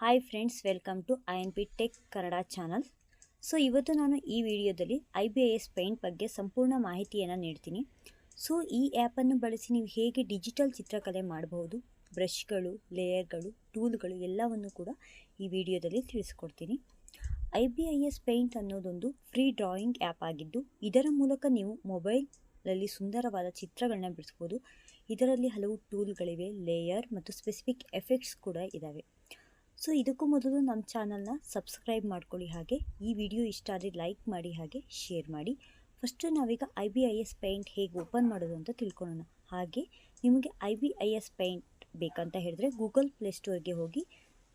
Hi friends welcome to I N P tech Kannada channel so ಇವತ್ತು ನಾನು ಈ ವಿಡಿಯೋದಲ್ಲಿ I B I S paint ಬಗ್ಗೆ ಸಂಪೂರ್ಣ ಮಾಹಿತಿಯನ್ನು ನೀಡ್ತೀನಿ. ಸೊ ಈ ಆ್ಯಪನ್ನು ಬಳಸಿ ನೀವು ಹೇಗೆ ಡಿಜಿಟಲ್ ಚಿತ್ರಕಲೆ ಮಾಡಬಹುದು ಬ್ರಷ್ಗಳು ಲೇಯರ್ಗಳು ಟೂಲ್ಗಳು ಎಲ್ಲವನ್ನು ಕೂಡ ಈ ವಿಡಿಯೋದಲ್ಲಿ ತಿಳಿಸ್ಕೊಡ್ತೀನಿ. I B I S paint ಅನ್ನೋದೊಂದು ಫ್ರೀ ಡ್ರಾಯಿಂಗ್ ಆ್ಯಪ್ ಆಗಿದ್ದು, ಇದರ ಮೂಲಕ ನೀವು ಮೊಬೈಲಲ್ಲಿ ಸುಂದರವಾದ ಚಿತ್ರಗಳನ್ನ ಬಿಡಿಸ್ಬೋದು. ಇದರಲ್ಲಿ ಹಲವು ಟೂಲ್ಗಳಿವೆ ಲೇಯರ್ ಮತ್ತು ಸ್ಪೆಸಿಫಿಕ್ ಎಫೆಕ್ಟ್ಸ್ ಕೂಡ ಇದ್ದಾವೆ ಸೊ ಇದಕ್ಕೂ ಮೊದಲು ನಮ್ಮ ಚಾನಲ್ನ ಸಬ್ಸ್ಕ್ರೈಬ್ ಮಾಡ್ಕೊಳ್ಳಿ ಹಾಗೆ. ಈ ವಿಡಿಯೋ ಇಷ್ಟ ಆದರೆ ಲೈಕ್ ಮಾಡಿ ಹಾಗೆ ಶೇರ್ ಮಾಡಿ. ಫಸ್ಟು ನಾವೀಗ I B I S paint ಹೇಗೆ ಓಪನ್ ಮಾಡೋದು ಅಂತ ತಿಳ್ಕೊಳ್ಳೋಣ. ಹಾಗೆ ನಿಮಗೆ I B I S paint ಬೇಕಂತ ಹೇಳಿದ್ರೆ ಗೂಗಲ್ ಪ್ಲೇಸ್ಟೋರ್ಗೆ ಹೋಗಿ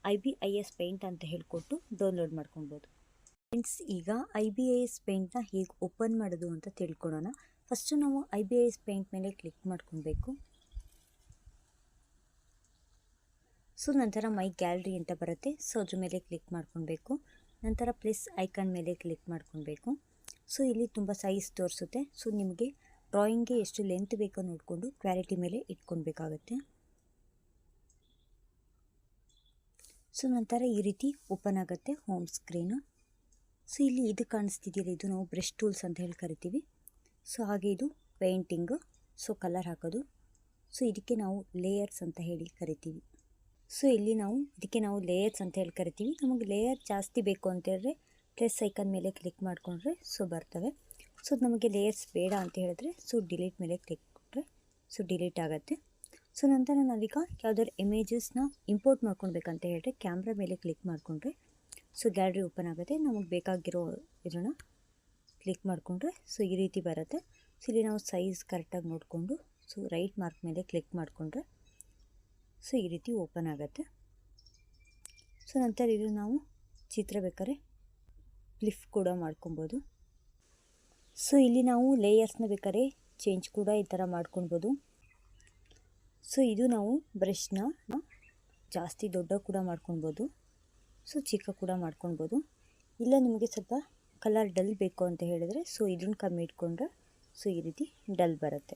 I B I S paint ಅಂತ ಹೇಳಿಕೊಟ್ಟು ಡೌನ್ಲೋಡ್ ಮಾಡ್ಕೊಳ್ಬೋದು. ಫ್ರೆಂಡ್ಸ್, ಈಗ ಐ ಬಿ ಐ ಎಸ್ ಪೇಂಟ್ನ ಹೇಗೆ ಓಪನ್ ಮಾಡೋದು ಅಂತ ತಿಳ್ಕೊಳ್ಳೋಣ. ಫಸ್ಟು ನಾವು I B I S paint ಮೇಲೆ ಕ್ಲಿಕ್ ಮಾಡ್ಕೊಬೇಕು ಸೊ, ನಂತರ ಮೈ ಗ್ಯಾಲ್ರಿ ಅಂತ ಬರುತ್ತೆ. ಸೊ, ಅದ್ರ ಮೇಲೆ ಕ್ಲಿಕ್ ಮಾಡ್ಕೊಬೇಕು ನಂತರ ಪ್ಲಸ್ ಐಕಾನ್ ಮೇಲೆ ಕ್ಲಿಕ್ ಮಾಡ್ಕೊಬೇಕು ಸೊ, ಇಲ್ಲಿ ತುಂಬ ಸೈಜ್ ತೋರಿಸುತ್ತೆ. ಸೊ, ನಿಮಗೆ ಡ್ರಾಯಿಂಗ್ಗೆ ಎಷ್ಟು ಲೆಂತ್ ಬೇಕೋ ನೋಡಿಕೊಂಡು ಕ್ವಾಲಿಟಿ ಮೇಲೆ ಇಟ್ಕೊಳ್ಬೇಕಾಗತ್ತೆ. ಸೊ, ನಂತರ ಈ ರೀತಿ ಓಪನ್ ಆಗುತ್ತೆ ಹೋಮ್ ಸ್ಕ್ರೀನು. ಸೊ, ಇಲ್ಲಿ ಇದು ಕಾಣಿಸ್ತಿದೆಯಲ್ಲ, ಇದು ನಾವು ಬ್ರಷ್ ಟೂಲ್ಸ್ ಅಂತ ಹೇಳಿ ಕರಿತೀವಿ. ಸೊ, ಹಾಗೆ ಇದು ಪೇಂಟಿಂಗು. ಸೊ, ಕಲರ್ ಹಾಕೋದು. ಸೊ, ಇದಕ್ಕೆ ನಾವು ಲೇಯರ್ಸ್ ಅಂತ ಹೇಳಿ ಕರಿತೀವಿ. ಸೊ ಇಲ್ಲಿ ನಾವು ಇದಕ್ಕೆ ನಾವು ಲೇಯರ್ಸ್ ಅಂತ ಹೇಳಿ ಕರಿತೀವಿ. ನಮಗೆ ಲೇಯರ್ ಜಾಸ್ತಿ ಬೇಕು ಅಂತ ಹೇಳಿದ್ರೆ ಪ್ಲಸ್ ಐಕನ್ ಮೇಲೆ ಕ್ಲಿಕ್ ಮಾಡಿಕೊಂಡ್ರೆ ಸೊ ಬರ್ತವೆ. ಸೊ ನಮಗೆ ಲೇಯರ್ಸ್ ಬೇಡ ಅಂತ ಹೇಳಿದ್ರೆ ಸೊ ಡಿಲೀಟ್ ಮೇಲೆ ಕ್ಲಿಕ್ ಕೊಟ್ಟರೆ ಸೊ ಡಿಲೀಟ್ ಆಗುತ್ತೆ. ಸೊ ನಂತರ ನಾವೀಗ ಯಾವುದಾದ್ರು ಇಮೇಜಸ್ನ ಇಂಪೋರ್ಟ್ ಮಾಡ್ಕೊಳ್ಬೇಕಂತ ಹೇಳಿದ್ರೆ ಕ್ಯಾಮ್ರಾ ಮೇಲೆ ಕ್ಲಿಕ್ ಮಾಡಿಕೊಂಡ್ರೆ ಸೊ ಗ್ಯಾಲರಿ ಓಪನ್ ಆಗುತ್ತೆ. ನಮಗೆ ಬೇಕಾಗಿರೋ ಇದನ್ನು ಕ್ಲಿಕ್ ಮಾಡಿಕೊಂಡ್ರೆ ಸೊ ಈ ರೀತಿ ಬರುತ್ತೆ. ಸೊ ಇಲ್ಲಿ ನಾವು ಸೈಜ್ ಕರೆಕ್ಟಾಗಿ ನೋಡಿಕೊಂಡು ಸೊ ರೈಟ್ ಮಾರ್ಕ್ ಮೇಲೆ ಕ್ಲಿಕ್ ಮಾಡಿಕೊಂಡ್ರೆ ಸೊ, ಈ ರೀತಿ ಓಪನ್ ಆಗುತ್ತೆ. ಸೊ, ನಂತರ ಇದು ನಾವು ಚಿತ್ರ ಬೇಕಾದ್ರೆ ಫ್ಲಿಪ್ ಕೂಡ ಮಾಡ್ಕೊಬೋದು. ಸೊ, ಇಲ್ಲಿ ನಾವು ಲೇಯರ್ಸ್ನ ಬೇಕಾದ್ರೆ ಚೇಂಜ್ ಕೂಡ ಈ ಥರ ಮಾಡ್ಕೊಳ್ಬೋದು ಸೊ, ಇದು ನಾವು ಬ್ರಷ್ನ ಜಾಸ್ತಿ ದೊಡ್ಡ ಕೂಡ ಮಾಡ್ಕೊಳ್ಬೋದು ಸೊ, ಚಿಕ್ಕ ಕೂಡ ಮಾಡ್ಕೊಳ್ಬೋದು ಇಲ್ಲ, ನಿಮಗೆ ಸ್ವಲ್ಪ ಕಲರ್ ಡಲ್ ಬೇಕು ಅಂತ ಹೇಳಿದರೆ, ಸೊ, ಇದನ್ನು ಕಮ್ಮಿ ಇಟ್ಕೊಂಡ್ರೆ, ಸೊ, ಈ ರೀತಿ ಡಲ್ ಬರುತ್ತೆ.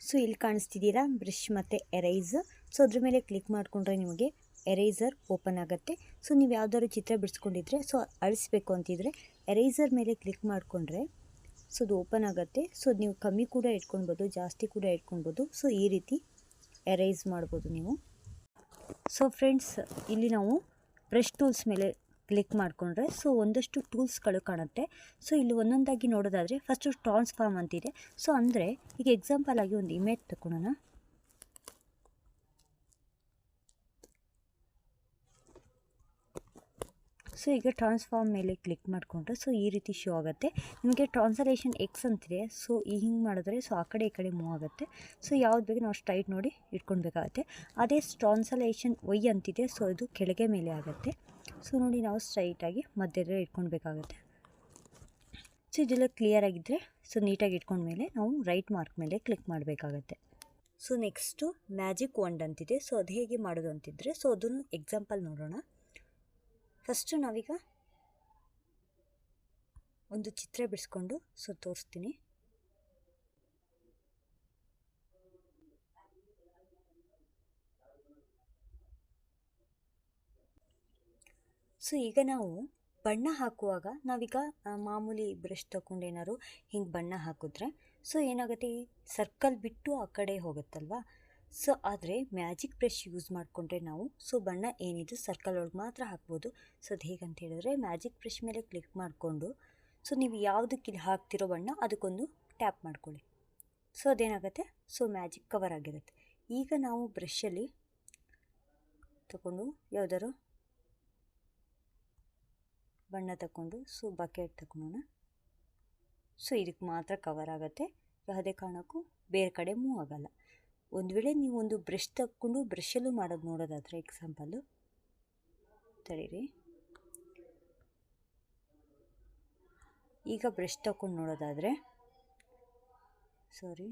ಸೊ, ಇಲ್ಲಿ ಕಾಣಿಸ್ತಿದ್ದೀರಾ? ಬ್ರಷ್ ಮತ್ತು ಎರೈಸ್ ಸೊ ಅದ್ರ ಮೇಲೆ ಕ್ಲಿಕ್ ಮಾಡಿಕೊಂಡ್ರೆ ನಿಮಗೆ ಎರೇಸರ್ ಓಪನ್ ಆಗುತ್ತೆ. ಸೊ ನೀವು ಯಾವ್ದಾದ್ರು ಚಿತ್ರ ಬಿಡಿಸ್ಕೊಂಡಿದ್ರೆ, ಸೊ ಅಳಿಸ್ಬೇಕು ಅಂತಿದ್ರೆ ಎರೈಸರ್ ಮೇಲೆ ಕ್ಲಿಕ್ ಮಾಡಿಕೊಂಡ್ರೆ ಸೊ ಅದು ಓಪನ್ ಆಗುತ್ತೆ. ಸೊ ನೀವು ಕಮ್ಮಿ ಕೂಡ ಇಟ್ಕೊಳ್ಬೋದು, ಜಾಸ್ತಿ ಕೂಡ ಇಟ್ಕೊಳ್ಬೋದು. ಸೊ ಈ ರೀತಿ ಎರೈಸ್ ಮಾಡ್ಬೋದು ನೀವು. ಸೊ ಫ್ರೆಂಡ್ಸ್ ಇಲ್ಲಿ ನಾವು ಬ್ರಷ್ ಟೂಲ್ಸ್ ಮೇಲೆ ಕ್ಲಿಕ್ ಮಾಡಿಕೊಂಡ್ರೆ ಸೊ ಒಂದಷ್ಟು ಟೂಲ್ಸ್ಗಳು ಕಾಣುತ್ತೆ. ಸೊ ಇಲ್ಲಿ ಒಂದೊಂದಾಗಿ ನೋಡೋದಾದರೆ ಫಸ್ಟು ಟ್ರಾನ್ಸ್ಫಾರ್ಮ್ ಅಂತಿದೆ. ಸೊ ಅಂದರೆ ಈಗ ಎಕ್ಸಾಂಪಲ್ ಆಗಿ ಒಂದು ಇಮೇಜ್ ತಗೊಳ್ಳೋಣ ಸೊ ಈಗ ಟ್ರಾನ್ಸ್ಫಾರ್ಮ್ ಮೇಲೆ ಕ್ಲಿಕ್ ಮಾಡಿಕೊಂಡ್ರೆ ಸೊ ಈ ರೀತಿ ಶೋ ಆಗುತ್ತೆ. ನಿಮಗೆ ಟ್ರಾನ್ಸಲೇಷನ್ ಎಕ್ಸ್ ಅಂತಿದೆ. ಸೊ ಈ ಹಿಂಗೆ ಮಾಡಿದ್ರೆ ಸೊ ಆ ಕಡೆ ಈ ಕಡೆ ಮೂವ್ ಆಗುತ್ತೆ. ಸೊ ಯಾವ್ದು ಬೇಕು ನಾವು ಸ್ಟ್ರೈಟ್ ನೋಡಿ ಇಟ್ಕೊಳ್ಬೇಕಾಗತ್ತೆ. ಅದೇ ಟ್ರಾನ್ಸಲೇಷನ್ ವೈ ಅಂತಿದೆ. ಸೊ ಇದು ಕೆಳಗೆ ಮೇಲೆ ಆಗುತ್ತೆ. ಸೊ ನೋಡಿ ನಾವು ಸ್ಟ್ರೈಟಾಗಿ ಮಧ್ಯದಲ್ಲಿ ಇಟ್ಕೊಳ್ಬೇಕಾಗತ್ತೆ. ಸೊ ಇದೆಲ್ಲ ಕ್ಲಿಯರ್ ಆಗಿದ್ದರೆ ಸೊ ನೀಟಾಗಿ ಇಟ್ಕೊಂಡ್ಮೇಲೆ ನಾವು ರೈಟ್ ಮಾರ್ಕ್ ಮೇಲೆ ಕ್ಲಿಕ್ ಮಾಡಬೇಕಾಗತ್ತೆ. ಸೊ ನೆಕ್ಸ್ಟು ಮ್ಯಾಜಿಕ್ ಒಂಡ್ ಅಂತಿದೆ. ಸೊ ಅದು ಹೇಗೆ ಮಾಡೋದು ಅಂತಿದ್ರೆ ಸೊ ಅದನ್ನು ಎಕ್ಸಾಂಪಲ್ ನೋಡೋಣ. ಫಸ್ಟು ನಾವೀಗ ಒಂದು ಚಿತ್ರ ಬಿಡಿಸ್ಕೊಂಡು ಸೊ ತೋರಿಸ್ತೀನಿ. ಸೊ ಈಗ ನಾವು ಬಣ್ಣ ಹಾಕುವಾಗ ನಾವೀಗ ಮಾಮೂಲಿ ಬ್ರಷ್ ತಗೊಂಡು ಏನಾದ್ರು ಹಿಂಗೆ ಬಣ್ಣ ಹಾಕಿದ್ರೆ, ಸೊ ಏನಾಗುತ್ತೆ, ಈ ಸರ್ಕಲ್ ಬಿಟ್ಟು ಆ ಕಡೆ ಹೋಗುತ್ತಲ್ವಾ? ಸೊ ಆದರೆ ಮ್ಯಾಜಿಕ್ ಬ್ರಷ್ ಯೂಸ್ ಮಾಡಿಕೊಂಡ್ರೆ ನಾವು ಸೊ, ಬಣ್ಣ ಏನಿದೆ ಸರ್ಕಲ್ ಒಳಗೆ ಮಾತ್ರ ಹಾಕ್ಬೋದು. ಸೊ ಅದು ಹೇಗಂತ ಹೇಳಿದ್ರೆ ಮ್ಯಾಜಿಕ್ ಬ್ರಷ್ ಮೇಲೆ ಕ್ಲಿಕ್ ಮಾಡಿಕೊಂಡು ಸೊ ನೀವು ಯಾವುದಕ್ಕೆ ಇಲ್ಲಿ ಹಾಕ್ತಿರೋ ಬಣ್ಣ ಅದಕ್ಕೊಂದು ಟ್ಯಾಪ್ ಮಾಡ್ಕೊಳ್ಳಿ. ಸೊ ಅದೇನಾಗುತ್ತೆ? ಸೊ ಮ್ಯಾಜಿಕ್ ಕವರ್ ಆಗಿರುತ್ತೆ. ಈಗ ನಾವು ಬ್ರಷಲ್ಲಿ ತಗೊಂಡು ಯಾವುದಾದ್ರು ಬಣ್ಣ ತಗೊಂಡು ಸೊ ಬಕೆಟ್ ತಗೊಳೋಣ. ಸೊ ಇದಕ್ಕೆ ಮಾತ್ರ ಕವರ್ ಆಗುತ್ತೆ. ಯಾವುದೇ ಕಾರಣಕ್ಕೂ ಬೇರೆ ಕಡೆ ಮೂವ್ ಆಗೋಲ್ಲ. ಒಂದು ವೇಳೆ ನೀವು ಒಂದು ಬ್ರಷ್ ತಕ್ಕೊಂಡು ಬ್ರಷಲ್ಲೂ ಮಾಡೋದು ನೋಡೋದಾದರೆ ಎಕ್ಸಾಂಪಲ್ಲು ತಡೀರಿ. ಈಗ ಬ್ರಷ್ ತಗೊಂಡು ನೋಡೋದಾದರೆ ಸಾರಿ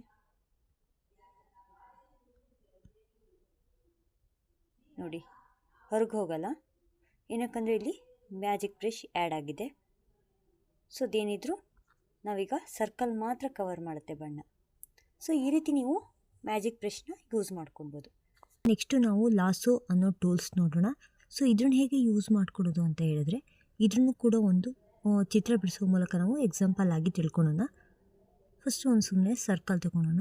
ನೋಡಿ, ಹೊರಗೆ ಹೋಗಲ್ಲ. ಏನಕ್ಕಂದರೆ ಇಲ್ಲಿ ಮ್ಯಾಜಿಕ್ ಬ್ರಷ್ ಆ್ಯಡ್ ಆಗಿದೆ. ಸೊ ಅದೇನಿದ್ರು ನಾವೀಗ ಸರ್ಕಲ್ ಮಾತ್ರ ಕವರ್ ಮಾಡುತ್ತೆ ಬಣ್ಣ. ಸೊ ಈ ರೀತಿ ನೀವು ಮ್ಯಾಜಿಕ್ ಬ್ರಷ್ನ ಯೂಸ್ ಮಾಡ್ಕೊಬೋದು. ನೆಕ್ಸ್ಟು ನಾವು ಲಾಸೋ ಅನ್ನೋ ಟೂಲ್ಸ್ ನೋಡೋಣ. ಸೊ ಇದನ್ನು ಹೇಗೆ ಯೂಸ್ ಮಾಡ್ಕೊಡೋದು ಅಂತ ಹೇಳಿದ್ರೆ ಇದನ್ನು ಕೂಡ ಒಂದು ಚಿತ್ರ ಬಿಡಿಸುವ ಮೂಲಕ ನಾವು ಎಕ್ಸಾಂಪಲ್ ಆಗಿ ತಿಳ್ಕೊಳೋಣ. ಫಸ್ಟ್ ಒಂದು ಸುಮ್ಮನೆ ಸರ್ಕಲ್ ತಗೊಳೋಣ.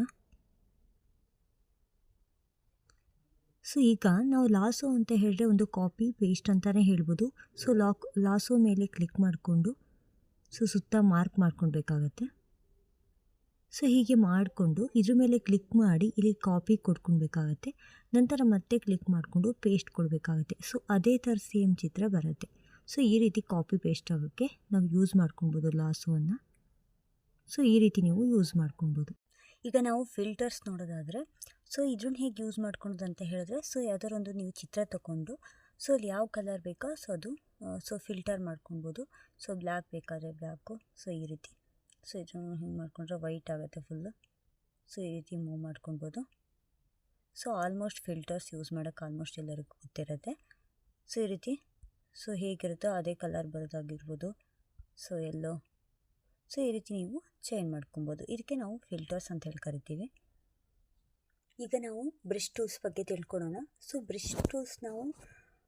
ಸೊ, ಈಗ ನಾವು ಲಾಸೋ ಅಂತ ಹೇಳಿದ್ರೆ ಒಂದು ಕಾಪಿ, ಪೇಸ್ಟ್ ಅಂತಲೇ ಹೇಳ್ಬೋದು. ಸೊ, ಲಾಕ್, ಲಾಸೋ ಮೇಲೆ ಕ್ಲಿಕ್ ಮಾಡಿಕೊಂಡು, ಸೊ, ಸುತ್ತ ಮಾರ್ಕ್ ಮಾಡ್ಕೊಳ್ಬೇಕಾಗತ್ತೆ. ಸೊ, ಹೀಗೆ ಮಾಡಿಕೊಂಡು ಇದ್ರ ಮೇಲೆ ಕ್ಲಿಕ್ ಮಾಡಿ ಇಲ್ಲಿ ಕಾಪಿ ಕೊಡ್ಕೊಳ್ಬೇಕಾಗತ್ತೆ ನಂತರ ಮತ್ತೆ ಕ್ಲಿಕ್ ಮಾಡಿಕೊಂಡು ಪೇಸ್ಟ್ ಕೊಡಬೇಕಾಗತ್ತೆ. ಸೊ, ಅದೇ ಥರ ಸೇಮ್ ಚಿತ್ರ ಬರುತ್ತೆ. ಸೊ, ಈ ರೀತಿ ಕಾಪಿ ಪೇಸ್ಟ್ ಆಗೋಕ್ಕೆ ನಾವು ಯೂಸ್ ಮಾಡ್ಕೊಬೋದು ಲಾಸೋವನ್ನು. ಸೊ, ಈ ರೀತಿ ನೀವು ಯೂಸ್ ಮಾಡ್ಕೊಬೋದು ಈಗ ನಾವು ಫಿಲ್ಟರ್ಸ್ ನೋಡೋದಾದರೆ, ಸೊ ಇದನ್ನ ಹೇಗೆ ಯೂಸ್ ಮಾಡ್ಕೊಳೋದು ಅಂತ ಹೇಳಿದ್ರೆ, ಸೊ ಯಾವುದಾದ್ರೊಂದು ನೀವು ಚಿತ್ರ ತಗೊಂಡು, ಸೊ, ಅಲ್ಲಿ ಯಾವ ಕಲರ್ ಬೇಕೋ, ಸೊ, ಅದು ಸೊ ಫಿಲ್ಟರ್ ಮಾಡ್ಕೊಬೋದು ಸೊ ಬ್ಲ್ಯಾಕ್ ಬೇಕಾದರೆ ಬ್ಲ್ಯಾಕು ಸೊ, ಈ ರೀತಿ. ಸೊ ಇದನ್ನು ಹಿಂಗೆ ಮಾಡಿಕೊಂಡ್ರೆ ವೈಟ್ ಆಗುತ್ತೆ ಫುಲ್ಲು ಸೊ ಈ ರೀತಿ ಮೂವ್ ಮಾಡ್ಕೊಬೋದು ಸೊ ಆಲ್ಮೋಸ್ಟ್ ಫಿಲ್ಟರ್ಸ್ ಯೂಸ್ ಮಾಡೋಕ್ಕೆ ಆಲ್ಮೋಸ್ಟ್ ಎಲ್ಲರಿಗೂ ಗೊತ್ತಿರುತ್ತೆ. ಸೊ ಈ ರೀತಿ. ಸೊ ಹೇಗಿರುತ್ತೋ ಅದೇ ಕಲರ್ ಬರೋದಾಗಿರ್ಬೋದು. ಸೊ ಎಲ್ಲೋ. ಸೊ ಈ ರೀತಿ ನೀವು ಚೇಂಜ್ ಮಾಡ್ಕೊಬೋದು ಇದಕ್ಕೆ ನಾವು ಫಿಲ್ಟರ್ಸ್ ಅಂತ ಹೇಳಿ ಕರಿತೀವಿ. ಈಗ ನಾವು ಬ್ರಿಷ್ ಟೂಲ್ಸ್ ಬಗ್ಗೆ ತಿಳ್ಕೊಳ್ಳೋಣ ಸೊ ಬ್ರಿಷ್ ಟೂಲ್ಸ್ ನಾವು,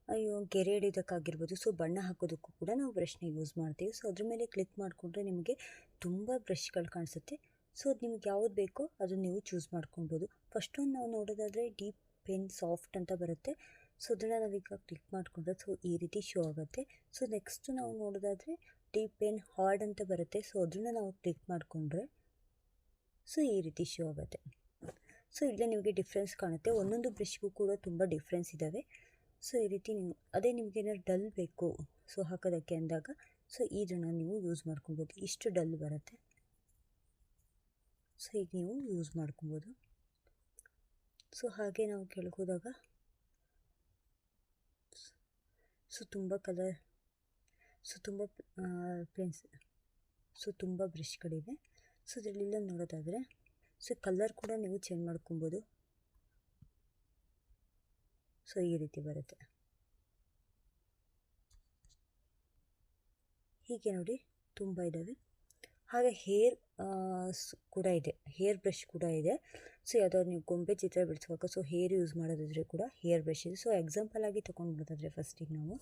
ಅಯ್ಯೋ, ಗೆರೆ ಹಿಡಿಯೋದಕ್ಕಾಗಿರ್ಬೋದು. ಸೊ ಬಣ್ಣ ಹಾಕೋದಕ್ಕೂ ಕೂಡ ನಾವು ಬ್ರಷ್ನ ಯೂಸ್ ಮಾಡ್ತೀವಿ. ಸೊ ಅದ್ರ ಮೇಲೆ ಕ್ಲಿಕ್ ಮಾಡಿಕೊಂಡ್ರೆ ನಿಮಗೆ ತುಂಬ ಬ್ರಷ್ಗಳು ಕಾಣಿಸುತ್ತೆ. ಸೊ, ಅದು ನಿಮ್ಗೆ ಯಾವ್ದು ಬೇಕೋ ಅದು ನೀವು ಚೂಸ್ ಮಾಡ್ಕೊಬೋದು ಫಸ್ಟ್ ಒಂದು ನಾವು ನೋಡೋದಾದರೆ ಡೀಪ್ ಪೆನ್ ಸಾಫ್ಟ್ ಅಂತ ಬರುತ್ತೆ. ಸೊ, ಅದನ್ನು ನಾವೀಗ ಕ್ಲಿಕ್ ಮಾಡಿಕೊಂಡ್ರೆ ಸೊ, ಈ ರೀತಿ ಶೋ ಆಗುತ್ತೆ. ಸೊ ನೆಕ್ಸ್ಟ್ ನಾವು ನೋಡೋದಾದರೆ ಡೀಪ್ ಪೆನ್ ಹಾರ್ಡ್ ಅಂತ ಬರುತ್ತೆ. ಸೊ ಅದನ್ನು ನಾವು ಕ್ಲಿಕ್ ಮಾಡಿಕೊಂಡ್ರೆ ಸೊ, ಈ ರೀತಿ ಶೋ ಆಗುತ್ತೆ. ಸೊ ಇಲ್ಲೇ ನಿಮಗೆ ಡಿಫ್ರೆನ್ಸ್ ಕಾಣುತ್ತೆ. ಒಂದೊಂದು ಬ್ರಷ್ಗೂ ಕೂಡ ತುಂಬ ಡಿಫ್ರೆನ್ಸ್ ಇದ್ದಾವೆ. ಸೊ ಈ ರೀತಿ ನೀವು, ಅದೇ ನಿಮಗೇನಾದ್ರು ಡಲ್ ಬೇಕು, ಸೊ, ಹಾಕೋದಕ್ಕೆ ಅಂದಾಗ ಸೊ ಇದನ್ನು ನೀವು ಯೂಸ್ ಮಾಡ್ಕೊಬೋದು. ಇಷ್ಟು ಡಲ್ ಬರುತ್ತೆ. ಸೊ ಈಗ ನೀವು ಯೂಸ್ ಮಾಡ್ಕೊಬೋದು. ಸೊ ಹಾಗೆ ನಾವು ಕೆಳಗೋದಾಗ ಸೊ ತುಂಬ ಕಲರ್ ಸೊ ತುಂಬ ಪೆನ್ಸ್ ಸೊ ತುಂಬ ಬ್ರಷ್ಗಳಿವೆ ಸೊ ಇದರಲ್ಲೆಲ್ಲ ನೋಡೋದಾದರೆ ಸೊ ಕಲರ್ ಕೂಡ ನೀವು ಚೇಂಜ್ ಮಾಡ್ಕೊಬೋದು. ಸೊ ಈ ರೀತಿ ಬರುತ್ತೆ. ಹೀಗೆ ನೋಡಿ ತುಂಬ ಇದ್ದಾವೆ ಹಾಗೆ ಹೇರ್ ಕೂಡ ಇದೆ. ಹೇರ್ ಬ್ರಷ್ ಕೂಡ ಇದೆ. ಸೊ, ಯಾವುದಾದ್ರು ನೀವು ಗೊಂಬೆ ಚಿತ್ರ ಬಿಡಿಸುವಾಗ, ಸೊ ಹೇರ್ ಯೂಸ್ ಮಾಡೋದಿದ್ರೆ ಕೂಡ ಹೇರ್ ಬ್ರಷ್ ಇದೆ. ಸೊ ಎಕ್ಸಾಂಪಲ್ ಆಗಿ ತೊಗೊಂಡ್ಬಿಡೋದಾದರೆ ಫಸ್ಟಿಗೆ ನಾವು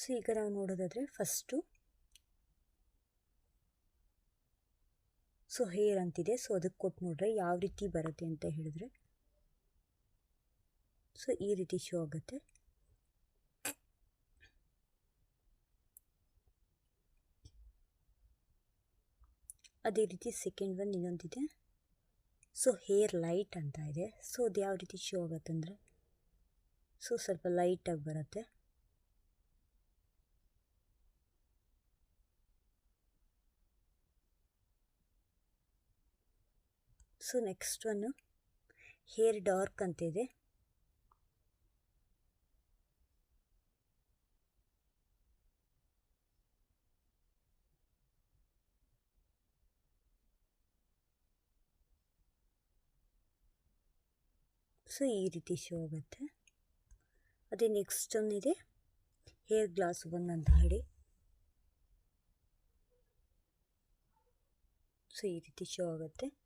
ಸೊ, ಈಗ ನಾವು ನೋಡೋದಾದರೆ ಫಸ್ಟು ಸೊ ಹೇರ್ ಅಂತಿದೆ. ಸೊ ಅದಕ್ಕೆ ಕೊಟ್ಟು ನೋಡ್ರೆ ಯಾವ ರೀತಿ ಬರುತ್ತೆ ಅಂತ ಹೇಳಿದ್ರೆ ಸೊ, ಈ ರೀತಿ ಶೋ ಆಗುತ್ತೆ. ಅದೇ ರೀತಿ ಸೆಕೆಂಡ್ ಒನ್ ಇನ್ನೊಂದಿದೆ. ಸೊ ಹೇರ್ ಲೈಟ್ ಅಂತ ಇದೆ. ಸೊ, ಅದು ಯಾವ ರೀತಿ ಶೋ ಆಗುತ್ತೆ ಅಂದರೆ, ಸೊ, ಸ್ವಲ್ಪ ಲೈಟಾಗಿ ಬರುತ್ತೆ. So next one hair dark ಅಂತಿದೆ. ಸೊ ಈ ರೀತಿ ಶೋ ಆಗುತ್ತೆ. ಅದೇ ನೆಕ್ಸ್ಟ್ ಒಂದಿದೆ. ಹೇರ್ ಗ್ಲಾಸ್ ಒನ್ ಅಂತ ಹೇಳಿ ಸೊ ಈ ರೀತಿ ಶೋ ಆಗುತ್ತೆ.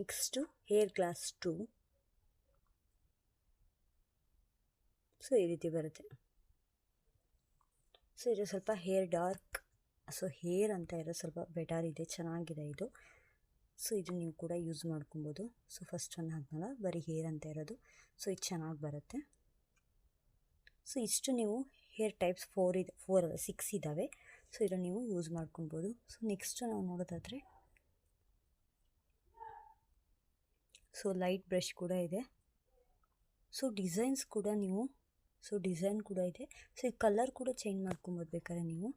Next hair gloss two so ಈ ರೀತಿ ಬರುತ್ತೆ. ಸೊ ಇದು ಸ್ವಲ್ಪ ಹೇರ್ ಡಾರ್ಕ್ ಸೊ ಹೇರ್ ಅಂತ ಇರೋ ಸ್ವಲ್ಪ ಬೆಟರ್ ಇದೆ, ಚೆನ್ನಾಗಿದೆ ಇದು. ಸೊ ಇದು ನೀವು ಕೂಡ ಯೂಸ್ ಮಾಡ್ಕೊಬೋದು. ಸೊ ಫಸ್ಟ್ ಒಂದು ಹಾಕ್ನಲ್ಲ, ಬರೀ ಹೇರ್ ಅಂತ ಇರೋದು. ಸೊ ಇದು ಚೆನ್ನಾಗಿ ಬರುತ್ತೆ. ಸೊ ಇಷ್ಟು ನೀವು ಹೇರ್ ಟೈಪ್ಸ್ ಫೋರ್ ಇದೆ ಫೋರ್ ಸಿಕ್ಸ್ ಇದ್ದಾವೆ ಸೊ ಇದನ್ನು ನೀವು ಯೂಸ್ ಮಾಡ್ಕೊಬೋದು. ಸೊ ನೆಕ್ಸ್ಟ್ ನಾವು ನೋಡೋದಾದರೆ ಸೊ ಲೈಟ್ ಬ್ರಷ್ ಕೂಡ ಇದೆ ಸೊ ಡಿಸೈನ್ಸ್ ಕೂಡ ನೀವು ಸೊ ಡಿಸೈನ್ ಕೂಡ ಇದೆ ಸೊ ಈ ಕಲರ್ ಕೂಡ ಚೇಂಜ್ ಮಾಡ್ಕೊಬೋದು ಬೇಕಾದ್ರೆ ನೀವು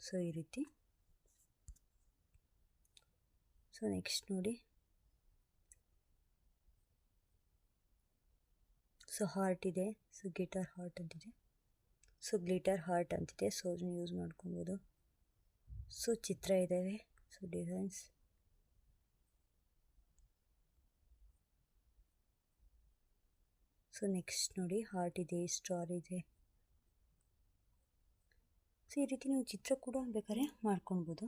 ಸೊ ಈ ರೀತಿ ಸೊ ನೆಕ್ಸ್ಟ್ ನೋಡಿ ಸೊ ಹಾರ್ಟ್ ಇದೆ ಸೊ ಗಿಟಾರ್ ಹಾರ್ಟ್ ಅಂತಿದೆ ಸೊ ಗ್ಲಿಟರ್ ಹಾರ್ಟ್ ಅಂತಿದೆ ಸೊ ಅದನ್ನು ಯೂಸ್ ಮಾಡ್ಕೊಬೋದು ಸೊ ಚಿತ್ರ ಇದ್ದಾವೆ ಸೊ ಡಿಸೈನ್ಸ್ ಸೊ ನೆಕ್ಸ್ಟ್ ನೋಡಿ ಹಾರ್ಟ್ ಇದೆ, ಸ್ಟಾರ್ ಇದೆ. ಸೊ ಈ ರೀತಿ ನೀವು ಚಿತ್ರ ಕೂಡ ಬೇಕಾದ್ರೆ ಮಾಡ್ಕೊಳ್ಬೋದು.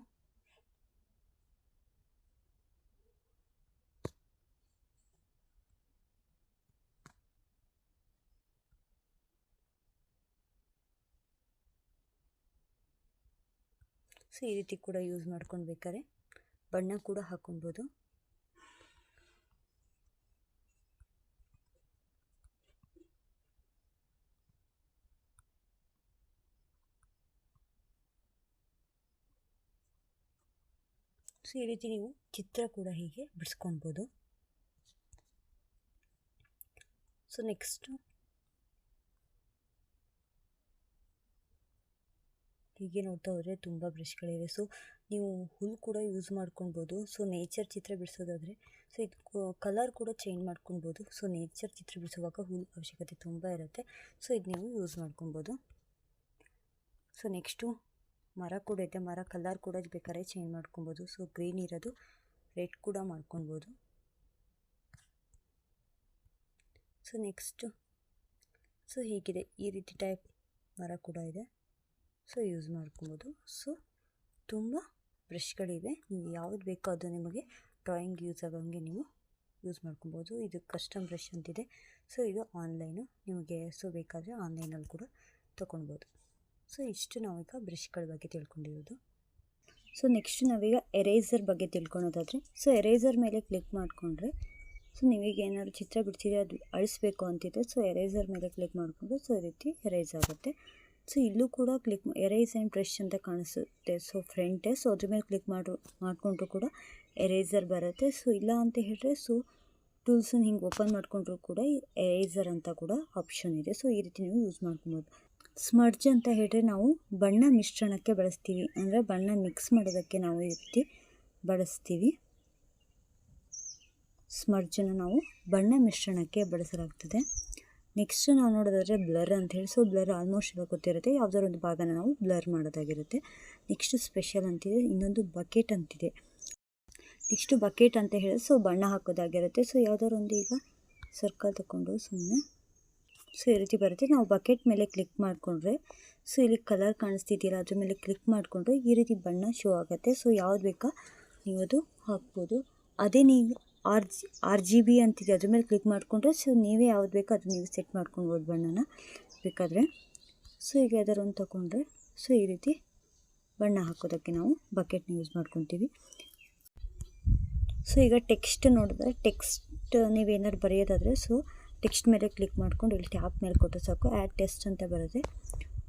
ಸೊ ಈ ರೀತಿ ಕೂಡ ಯೂಸ್ ಮಾಡ್ಕೊಂಡು ಬೇಕಾದ್ರೆ ಬಣ್ಣ ಕೂಡ ಹಾಕೊಬೋದು ಸೊ ಈ ರೀತಿ ನೀವು ಚಿತ್ರ ಕೂಡ ಹೀಗೆ ಬಿಡಿಸ್ಕೊಳ್ಬೋದು ಸೊ ನೆಕ್ಸ್ಟು ಹೀಗೆ ನೋಡ್ತಾ ಹೋದರೆ ತುಂಬ ಬ್ರಷ್ಗಳಿವೆ. ಸೊ ನೀವು ಹುಲ್ ಕೂಡ ಯೂಸ್ ಮಾಡ್ಕೊಳ್ಬೋದು ಸೊ ನೇಚರ್ ಚಿತ್ರ ಬಿಡಿಸೋದಾದರೆ, ಸೊ ಇದು ಕಲರ್ ಕೂಡ ಚೇಂಜ್ ಮಾಡ್ಕೊಳ್ಬೋದು ಸೊ ನೇಚರ್ ಚಿತ್ರ ಬಿಡಿಸುವಾಗ ಹುಲ್ ಅವಶ್ಯಕತೆ ತುಂಬ ಇರುತ್ತೆ. ಸೊ ಇದು ನೀವು ಯೂಸ್ ಮಾಡ್ಕೊಬೋದು ಸೊ ನೆಕ್ಸ್ಟು ಮರ ಕೂಡ ಇದೆ ಮರ ಕಲರ್ ಕೂಡ ಬೇಕಾದ್ರೆ ಚೇಂಜ್ ಮಾಡ್ಕೊಬೋದು. ಸೊ ಗ್ರೀನ್ ಇರೋದು ರೆಡ್ ಕೂಡ ಮಾಡ್ಕೊಬೋದು. ಸೊ ನೆಕ್ಸ್ಟು ಸೊ ಹೀಗಿದೆ. ಈ ರೀತಿ ಟೈಪ್ ಮರ ಕೂಡ ಇದೆ. ಸೊ ಯೂಸ್ ಮಾಡ್ಕೊಬೋದು. ಸೊ ತುಂಬ ಬ್ರಷ್ಗಳಿವೆ ನೀವು ಯಾವ್ದು ಬೇಕೋ ಅದು ನಿಮಗೆ ಡ್ರಾಯಿಂಗ್ ಯೂಸ್ ಆಗೋಂಗೆ ನೀವು ಯೂಸ್ ಮಾಡ್ಕೊಬೋದು. ಇದು ಕಸ್ಟಮ್ ಬ್ರಷ್ ಅಂತಿದೆ. ಸೊ ಇದು ಆನ್ಲೈನು ನಿಮಗೆ ಸೊ ಬೇಕಾದರೆ ಆನ್ಲೈನಲ್ಲಿ ಕೂಡ ತೊಗೊಳ್ಬೋದು ಸೊ ಇಷ್ಟು ನಾವೀಗ ಬ್ರಷ್ಗಳ ಬಗ್ಗೆ ತಿಳ್ಕೊಂಡಿರೋದು. ಸೊ ನೆಕ್ಸ್ಟ್ ನಾವೀಗ ಎರೇಸರ್ ಬಗ್ಗೆ ತಿಳ್ಕೊಳೋದಾದರೆ ಸೊ ಎರೇಸರ್ ಮೇಲೆ ಕ್ಲಿಕ್ ಮಾಡಿಕೊಂಡ್ರೆ ಸೊ ನೀವೀಗ ಏನಾದ್ರು ಚಿತ್ರ ಬಿಡ್ಸಿದ್ರೆ ಅದು ಅಳಿಸ್ಬೇಕು ಅಂತಿದೆ ಸೊ ಎರೇಸರ್ ಮೇಲೆ ಕ್ಲಿಕ್ ಮಾಡಿಕೊಂಡ್ರೆ ಸೊ ಈ ರೀತಿ ಎರೇಸ್ ಆಗುತ್ತೆ. ಸೊ ಇಲ್ಲೂ ಕೂಡ ಕ್ಲಿಕ್ ಎರೇಸ್ ಆ್ಯಂಡ್ ಬ್ರಷ್ ಅಂತ ಕಾಣಿಸುತ್ತೆ. ಸೊ ಫ್ರಂಟೇ ಸೊ ಅದ್ರ ಮೇಲೆ ಕ್ಲಿಕ್ ಮಾಡಿ, ಮಾಡಿಕೊಂಡ್ರು ಕೂಡ ಎರೇಸರ್ ಬರುತ್ತೆ. ಸೊ ಇಲ್ಲ ಅಂತ ಹೇಳಿದ್ರೆ ಸೊ ಟೂಲ್ಸನ್ನು ಹಿಂಗೆ ಓಪನ್ ಮಾಡಿಕೊಂಡ್ರು ಕೂಡ ಎರೇಸರ್ ಅಂತ ಕೂಡ ಆಪ್ಷನ್ ಇದೆ. ಸೊ ಈ ರೀತಿ ನೀವು ಯೂಸ್ ಮಾಡ್ಕೊಬೋದು. ಸ್ಮಡ್ಜ್ ಅಂತ ಹೇಳಿದ್ರೆ ನಾವು ಬಣ್ಣ ಮಿಶ್ರಣಕ್ಕೆ ಬಳಸ್ತೀವಿ. ಅಂದರೆ ಬಣ್ಣ ಮಿಕ್ಸ್ ಮಾಡೋದಕ್ಕೆ ನಾವು ಈ ಬಳಸ್ತೀವಿ. ಸ್ಮಡ್ಜನ್ನು ನಾವು ಬಣ್ಣ ಮಿಶ್ರಣಕ್ಕೆ ಬಳಸಲಾಗ್ತದೆ. ನೆಕ್ಸ್ಟ್ ನಾವು ನೋಡೋದಾದರೆ ಬ್ಲರ್ ಅಂತ ಹೇಳಿ. ಸೊ ಬ್ಲರ್ ಆಲ್ಮೋಸ್ಟ್ ಇವಾಗ ಗೊತ್ತಿರುತ್ತೆ. ಯಾವುದಾದ್ರು ಒಂದು ಭಾಗನ ನಾವು ಬ್ಲರ್ ಮಾಡೋದಾಗಿರುತ್ತೆ. ನೆಕ್ಸ್ಟ್ ಸ್ಪೆಷಲ್ ಅಂತಿದೆ. ಇನ್ನೊಂದು ಬಕೆಟ್ ಅಂತಿದೆ. ನೆಕ್ಸ್ಟು ಬಕೆಟ್ ಅಂತ ಹೇಳಿ. ಸೊ ಬಣ್ಣ ಹಾಕೋದಾಗಿರುತ್ತೆ. ಸೊ ಯಾವುದಾದ್ರು ಒಂದು ಈಗ ಸರ್ಕಲ್ ತಗೊಂಡು ಸುಮ್ಮನೆ ಸೊ ಈ ರೀತಿ ಬರುತ್ತೆ. ನಾವು ಬಕೆಟ್ ಮೇಲೆ ಕ್ಲಿಕ್ ಮಾಡಿಕೊಂಡ್ರೆ, ಸೊ ಇಲ್ಲಿ ಕಲರ್ ಕಾಣಿಸ್ತಿದೆಯಲ್ಲ, ಅದ್ರ ಮೇಲೆ ಕ್ಲಿಕ್ ಮಾಡಿಕೊಂಡ್ರೆ ಈ ರೀತಿ ಬಣ್ಣ ಶೋ ಆಗುತ್ತೆ. ಸೊ ಯಾವ್ದು ಬೇಕಾ ನೀವು ಅದು ಹಾಕ್ಬೋದು. ಅದೇ ನೀವು R G R G B ಅಂತಿದೆ, ಅದ್ರ ಮೇಲೆ ಕ್ಲಿಕ್ ಮಾಡಿಕೊಂಡ್ರೆ, ಸೊ ನೀವೇ ಯಾವ್ದು ಬೇಕೋ ಅದು ನೀವು ಸೆಟ್ ಮಾಡ್ಕೊಳ್ಬೋದು ಬಣ್ಣನ ಬೇಕಾದರೆ. ಸೊ ಈಗ ಯಾವ್ದಾರು ತೊಗೊಂಡ್ರೆ ಸೊ ಈ ರೀತಿ ಬಣ್ಣ ಹಾಕೋದಕ್ಕೆ ನಾವು ಬಕೆಟ್ನ ಯೂಸ್ ಮಾಡ್ಕೊತೀವಿ. ಸೊ ಈಗ ಟೆಕ್ಸ್ಟ್ ನೋಡಿದ್ರೆ, ಟೆಕ್ಸ್ಟ್ ನೀವೇನಾದ್ರು ಬರೆಯೋದಾದರೆ, ಸೊ ಟೆಕ್ಸ್ಟ್ ಮೇಲೆ ಕ್ಲಿಕ್ ಮಾಡ್ಕೊಂಡು ಇಲ್ಲಿ ಟ್ಯಾಪ್ ಮೇಲೆ ಕೊಟ್ಟರೆ ಸಾಕು ಆ್ಯಡ್ ಟೆಸ್ಟ್ ಅಂತ ಬರುತ್ತೆ.